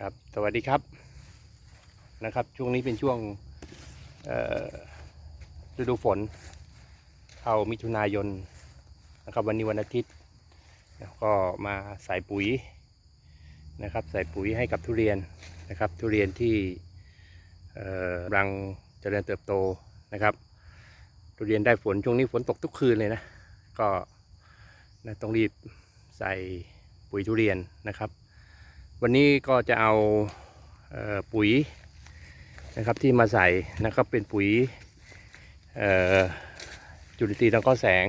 ครับ สวัสดีครับนะครับ ช่วงนี้เป็นช่วงฤดูฝน เข้ามิถุนายนนะครับ วันนี้วันอาทิตย์แล้วก็มาใส่ปุ๋ยนะครับ ใส่ปุ๋ยให้กับทุเรียนนะครับ ทุเรียนที่เอ่อกำลังเจริญเติบโตนะครับ ทุเรียนได้ฝนช่วงนี้ฝนตกทุกคืนเลยนะก็นะต้องรีบใส่ปุ๋ยทุเรียนนะครับ วันนี้ก็จะเอาเออปุ๋ยนะครับที่มาใส่นะครับเป็นปุ๋ยจุลินทรีย์ทางข้อแสง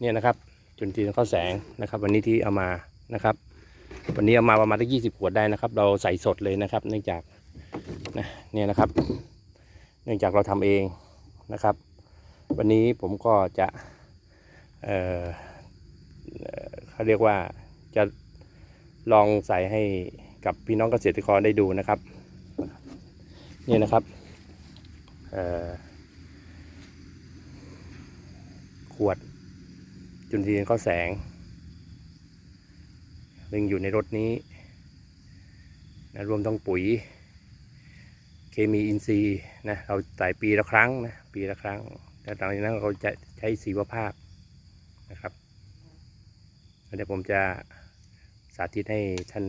เนี่ยนะครับจุลินทรีย์ทางข้อแสงนะครับ วันนี้ที่เอามานะครับ วันนี้เอามาประมาณตั้งยี่สิบขวดได้นะครับ เราใส่สดเลยนะครับ เนื่องจากนะเนี่ยนะครับ เนื่องจากเราทำเองนะครับ วันนี้ผมก็จะเออเขาเรียกว่าจะ ลองใส่ให้กับพี่น้องเกษตรกรได้ดูนะครับ นี่นะครับขวดจุลินทรีย์ข้อแสงซึ่งอยู่ในรถนี้นะรวมทั้งปุ๋ย เคมีอินทรีย์นะเราใส่ปีละครั้งนะปีละครั้งแต่หลังจากนั้นเราจะใช้สีวภาพนะครับเดี๋ยวผมจะาธิตให้ท่าน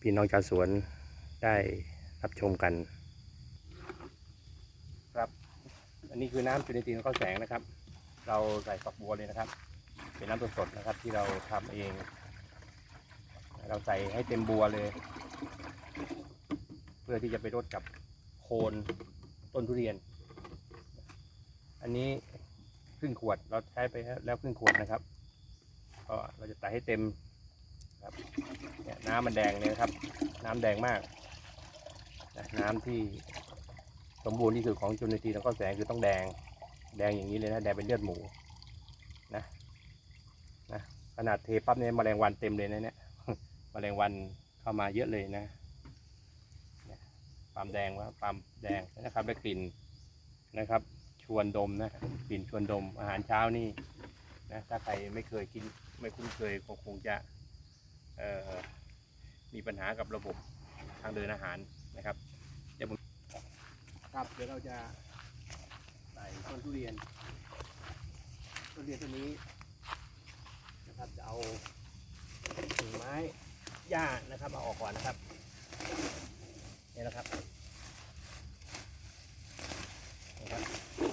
พี่น้องชาวสวนได้รับชมกัน ครับ อันนี้คือน้ำจุลินทรีย์ข้าวแสงนะครับ เราใส่ฝักบัวเลยนะครับ เป็นน้ำสดๆนะครับ ที่เราทำเอง เราใส่ให้เต็มบัวเลย เพื่อที่จะไปรดกับโคนต้นทุเรียน อันนี้ครึ่งขวดเราใช้ไปแล้วครึ่งขวดนะครับก็เราจะใส่ให้เต็ม ครับเนี่ยน้ำมันแดงเลยครับ น้ำแดงมากน้ำที่สมบูรณ์ที่สุดของจุลินทรีย์ทางข้อแสงคือต้องแดง แดงอย่างนี้เลยนะแดงเป็นเลือดหมูนะนะขนาดเทปั๊บเนี่ยแมลงวันเต็มเลยนะเนี่ยแมลงวันเข้ามาเยอะเลยนะเนี่ยความแดงว่าความแดงนะครับได้กลิ่นนะครับ ชวนดมนะกลิ่นชวนดมอาหารเช้านี่นะถ้าใครไม่เคยกินไม่คุ้นเคยคงคงจะ มีปัญหากับระบบทางเดินอาหารนะครับเดี๋ยวผมครับเดี๋ยวเราจะใส่ต้นทุเรียนต้นทุเรียนต้นนี้นะครับจะเอากิ่งไม้หญ้านะครับเอาออกก่อนนะครับนี่นะครับนะครับ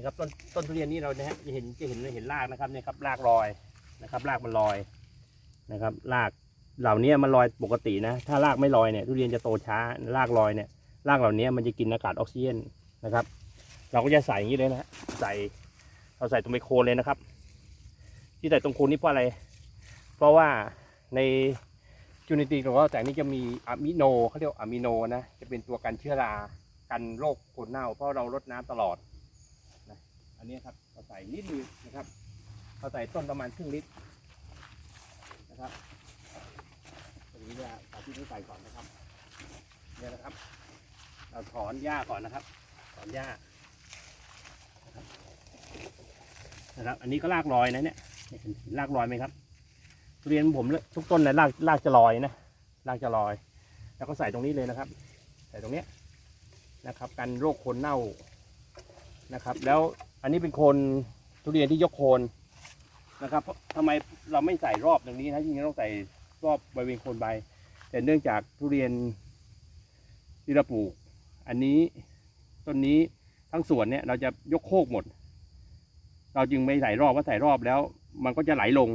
นี่ครับต้นต้นทุเรียนนี่เรานะฮะจะเห็นจะเห็นเห็นรากนะครับเนี่ยครับรากลอยนะครับรากมันลอยนะครับรากเหล่านี้มันลอยปกตินะ ถ้ารากไม่ลอยเนี่ยทุเรียนจะโตช้ารากลอยเนี่ยรากเหล่านี้มันจะกินอากาศออกซิเจนนะครับ เราก็จะใส่อย่างนี้เลยนะฮะใส่เราใส่ตรงไมโคนเลยนะครับ ที่ใส่ตรงโคนนี่เพราะอะไร เพราะว่าในจุลินทรีย์ของเราแต่นี้จะมีอะมิโนเขาเรียกว่าอะมิโนนะจะเป็นตัวกันเชื้อรากันโรคโคนเน่า เพราะเรารดน้ำตลอด อันนี้ครับเราใส่นิดนึงนะครับเราใส่ต้นประมาณครึ่งลิตรนะครับตรงนี้จะสาธิตให้ใส่ก่อนนะครับเนี่ยนะครับ เราถอนหญ้าก่อนนะครับ ถอนหญ้านะครับ อันนี้ก็รากลอยนะเนี่ยเห็นรากลอยไหมครับเรียนผมทุกต้นนะรากรากจะลอยนะรากจะลอย แล้วก็ใส่ตรงนี้เลยนะครับ ใส่ตรงเนี้ยนะครับ กันโรคโคนเน่านะครับ แล้ว อันนี้เป็นโคนทุเรียนที่ยกโคนนะครับเพราะทำไมเราไม่ใส่รอบตรงนี้นะจริงๆต้องใส่รอบบริเวณโคนใบ แต่เนื่องจากทุเรียนที่เราปลูก อันนี้ต้นนี้ทั้งสวนเนี่ยเราจะยกโคกหมด เราจึงไม่ใส่รอบว่าใส่รอบแล้ว มันก็จะไหลลง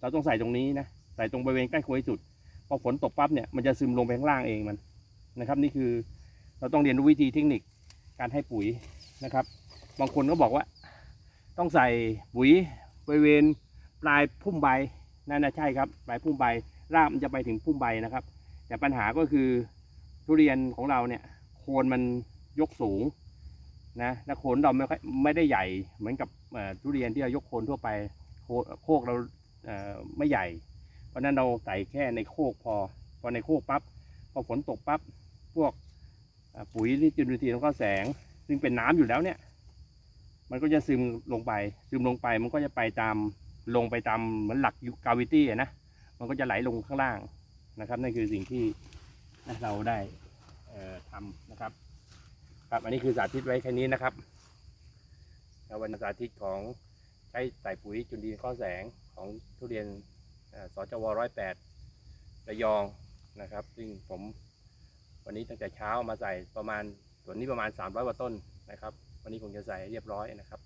เราต้องใส่ตรงนี้นะใส่ตรงบริเวณใกล้โคนที่สุดพอฝนตกปั๊บเนี่ยมันจะซึมลงไปข้างล่างเองมันนะครับ นี่คือเราต้องเรียนรู้วิธีเทคนิคการให้ปุ๋ยนะครับ บางคนก็บอกว่า ต้องใส่ปุ๋ยบริเวณปลายพุ่มใบนั่นนะใช่ครับปลายพุ่มใบรากมันจะไปถึงพุ่มใบนะครับ แต่ปัญหาก็คือทุเรียนของเราเนี่ย โคนมันยกสูงนะและโคนเราไม่ค่อยไม่ได้ใหญ่เหมือนกับทุเรียนที่เรายกโคนทั่วไปโคกเราเไม่ใหญ่ เพราะนั้นเราใส่แค่ในโคกพอ พอในโคกปั๊บพอฝนตกปั๊บพวกปุ๋ยที่จุลินทรีย์ของข้าแสง ซึ่งเป็นน้ำอยู่แล้วเนี่ย มันก็จะซึมลงไป ซึมลงไปมันก็จะไปตามลงไปตามเหมือนหลักกาวิตี้นะมันก็จะไหลลงข้างล่างนะครับนั่นคือสิ่งที่เราได้ทำนะครับ ครับอันนี้คือสาธิตไว้แค่นี้นะครับแล้ววันสาธิตของใช้ใส่ปุ๋ยจุลินทรีย์ข้อแสงของทุเรียนเอ่อสจวร้อยแปดระยองนะครับ ซึ่งผมวันนี้ตั้งแต่เช้ามาใส่ประมาณส่วนนี้ประมาณ 300กว่าต้นนะครับ วันนี้คงจะใส่เรียบร้อยนะครับ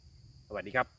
สวัสดีครับ